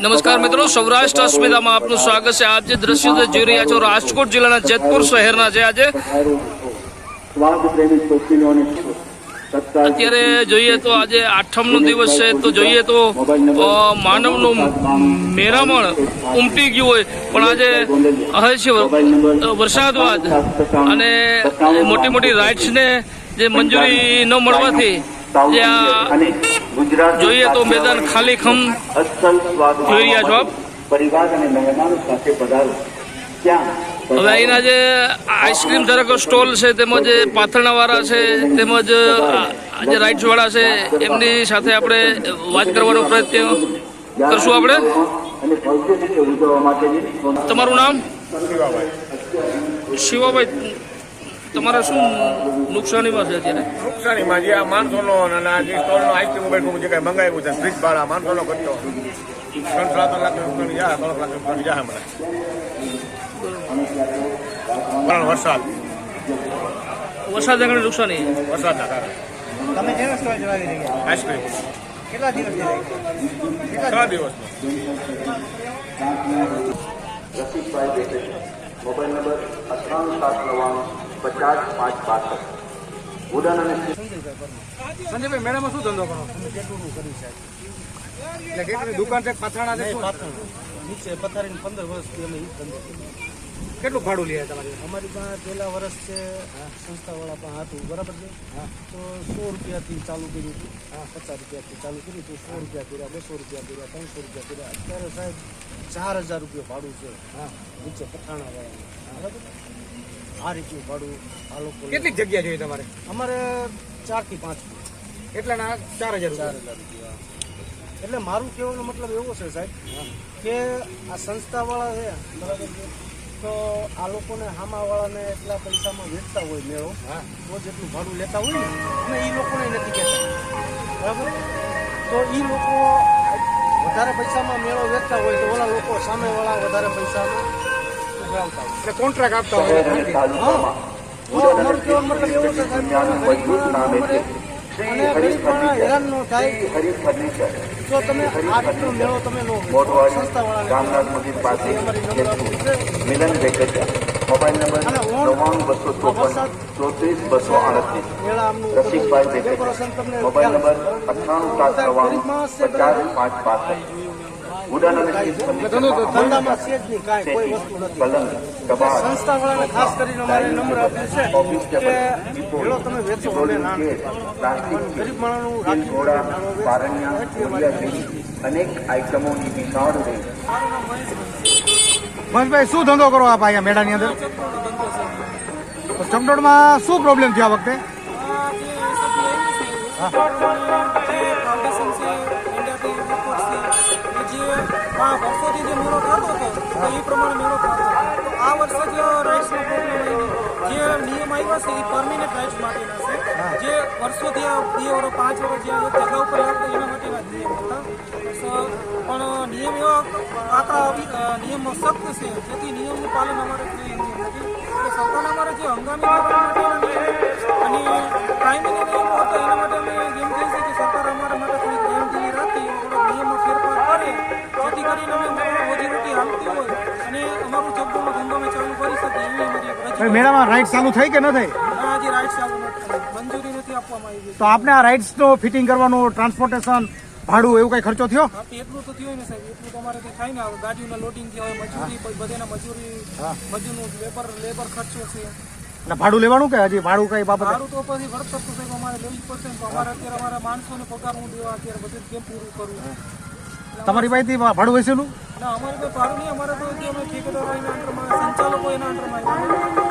નમસ્કાર મિત્રો સૌરાષ્ટ્ર અસ્મિતામાં આપનું સ્વાગત છે. આપ જે દ્રશ્યો જોઈ રહ્યા છો રાજકોટ જિલ્લાના જેતપુર શહેરના છે આજે. અત્યારે જોઈએ તો આજે આઠમનો દિવસ છે. તો જોઈએ તો માનવનું મેરામણ ઉમટી ગયું હોય. પણ આજે હવે છે અ, વરસાદ બાદ. અને મોટી મોટી રાઇડ્સને જે મંજૂરી ન મળવાથી અને ગુજરાત જોઈએ તો મેદાન ખાલી ખમ અસલ સ્વાદ જોઈ રહ્યા છો આપ? પરિવાર અને મહેમાનો સાથે પધારો. ક્યાં હવે અહીંના જે આઈસ્ક્રીમ ધારકો સ્ટોલ છે તેમજ પાથરણાવાળા છે તેમજ જે રાઇડ્સ વાળા છે એમની સાથે આપણે વાત કરવાનો પ્રયત્ન કરશું આપણે. તમારું નામ? શિવાભાઈ. તમારે શું નુકસાનીમાં છે અત્યારે? નુકસાનીમાં જે આ માણસોનો અને આ જે સ્ટોલનો આઈસ્ક્રીમ બેઠું જે કાંઈ મંગાવ્યું છે ફ્રીજ ભાડા માણસોનો ખર્ચો. ત્રણ સાત લાખ નુકસાની જાય ત્રણ લાખ નુકસાની જાય હમણાં પણ વરસાદ વરસાદ ઘણી નુકસાની? વરસાદના કારણે. તમે સ્ટોલ આઈસ્ક્રીમ કેટલા દિવસ કેટલા બેઠે મોબાઈલ નંબર અઠ્ઠાણું સાત નવ્વાણું. પચાસ પાંચ બાસઠ. વુડન અને સંજયભાઈ મેળામાં શું ધંધો કરો? તમે કેટલું કર્યું સાહેબ એટલે દુકાન છે? પાથરણા છે નીચે પથારીને પંદર વર્ષથી અમે ધંધો કરીએ. કેટલું ભાડું લે તમારી? અમારી પાસે પહેલા વર્ષ છે સંસ્થાવાળા પણ હતું બરાબર છે? તો સો રૂપિયાથી ચાલુ કર્યું હતું. પચાસ રૂપિયાથી ચાલુ કર્યું હતું સો રૂપિયા કર્યા બસો રૂપિયા કર્યા ત્રણસો રૂપિયા કર્યા. અત્યારે સાહેબ ચાર હજાર રૂપિયા ભાડું છે. હા. નીચે પઠાણાવાળા બરાબર આ રીતનું ભાડું આ લોકો. કેટલી જગ્યા જોઈએ તમારે? અમારે ચારથી પાંચ. એટલા ના ચાર હજાર ચાર હજાર રૂપિયા એટલે મારું કહેવાનો મતલબ એવો છે સાહેબ કે આ સંસ્થાવાળા છે બરાબર તો આ લોકોને હામાવાળાને એટલા પૈસામાં વેચતા હોય મેળો તો જેટલું ભાડું લેતા હોય ને અને એ લોકોને નથી કહેતા. બરાબર? તો એ લોકો વધારે પૈસામાં મેળો વેચતા હોય તો ઓલા લોકો સામેવાળા વધારે પૈસામાં એટલે કોન્ટ્રાક્ટ આપતા હોય. અને ગરીબ માણસ હેરાન ન થાય. જો તમે આ રીતનો મેળો તમે. અપીલ છે. મિલન બેકરિયા મોબાઈલ નંબર નવ્વાણું બસો ચોપન ચોત્રીસ બસો આડત્રીસ. Rasikbhai Bekariya mobile number. અઠ્ઠાણું સાત નવ્વાણું પચાસ પાંચ બાસઠ. વુડન અને ધંધામાં છે જ નહીં કાંઈ. કોઈ વસ્તુ નથી. પલંગ કબાટ ખાસ કરીને અમારે નમ્ર અપીલ છે કે ટેબલ તમે વેચો અમે ના નથી પ્લાસ્ટિક પણ ગરીબ માણસનું રાખી ઘોડા નાનો વેચ. પારણિયા એટલી અમારી ગુડિયા જેવી અનેક આઇટમોની વિશાળ રેન્જ. મહેશભાઈ શું ધંધો કરો આપ અહીંયા મેળાની અંદર? તો ચમડોળમાં શું પ્રોબ્લેમ થયો આ વખતે? વર્ષોથી જે મેળો થતો હતો એ પ્રમાણે મેળો થતો હતો. તો આ વર્ષે જે રાઇટ્સનો પ્રોબ્લેમ જે નિયમ આવ્યા છે એ પરમિનન્ટ રાઇટ્સ માટેના છે. જે વર્ષોથી આ બે વર્ષ પાંચ વર્ષ જે જગ્યા ઉપર લાગતો એના માટેના નિયમ હતા. પણ નિયમ એવા આકરા નિયમ સખ્ત છે. જેથી નિયમનું પાલન અમારે થઈ નથી. એટલે સરકારને અમારે જે હંગામી અને કાયમીના નિયમો હતા એના માટે અમે એમ કહી છે જેથી કરીને અમે હાલતી હોય અને અમારું જગદોનો ધંધો અમે ચાલુ કરી શકીએ એવી અમારી મેળામાં રાઈડ ચાલુ થઈ કે ન થઈ? હજી ચાલુ નથી. મંજૂરી નથી આપવામાં આવી તો આપને આ રાઇડ્સનો ફિટિંગ કરવાનું ટ્રાન્સપોર્ટેશન ભાડું એવું કઈ ખર્ચો થયો? એટલું તો થયું ને સાહેબ એટલું તો અમારે ત્યાં થાય ને ગાડીઓના લોડિંગ થયા હોય મજૂરી પછી બધાના મજૂરી મજૂરનું લેબર લેબર ખર્ચો છે. એટલે ભાડું લેવાનું કે હજી ભાડું કઈ બાબત? ભાડું તો પછી વર્ક તો સાહેબ અમારે લેવું પડશે તો અમારે અત્યારે અમારા માણસોને પગાર હું દેવા અત્યારે બધું કેમ પૂરું કરવું તમારી પાસેથી ભાડું વસેલું અને અમારે તો ભાડું નહીં અમારે તો જે અમે ઠેકેદારો એના અંડરમાં સંચાલકો એના અંડરમાં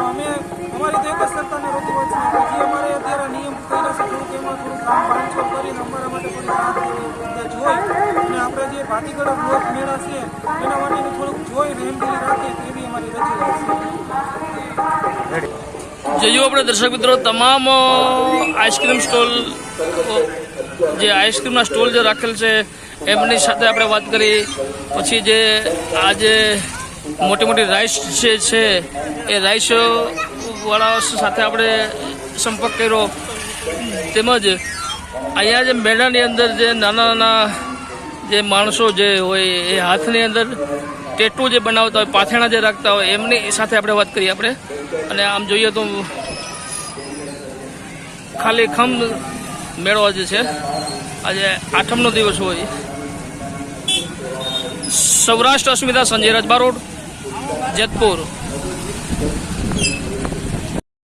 અમે અમારી તો એક સરકારને જે અમારે અત્યારે નિયમ કર્યા છે થોડુંક એમાં થોડું કામ બાંધછોડ કરીને અમારા માટે થોડી જોઈ અને આપણે જે ભાતીગઢ લોક મેળા છે એના માટે થોડુંક જોઈ રેમદીલી રાખે એવી અમારી રજૂઆત છે. આપણે દર્શક મિત્રો તમામ આઈસ્ક્રીમ સ્ટોલ જે આઈસ્ક્રીમના સ્ટોલ જે રાખેલ છે, એમની સાથે આપણે વાત કરી. પછી જે આ જે મોટી મોટી રાઈસ જે છે, એ રાઈસ વાળા સાથે આપણે સંપર્ક કર્યો. તેમજ અહીંયા જે મેળાની અંદર જે નાના નાના જે માણસો જે હોય, એ હાથની અંદર ટેટુ જે બનાવતા હોય, પાથેણા જે રાખતા હોય, એમની સાથે આપણે વાત કરીએ આપણે. અને આમ જોઈએ તો ખાલી ખમ મેળો આજે છે. આજે આઠમનો દિવસ હોય. સૌરાષ્ટ્ર અસ્મિતા સંજય રજબા રોડ જેતપુર.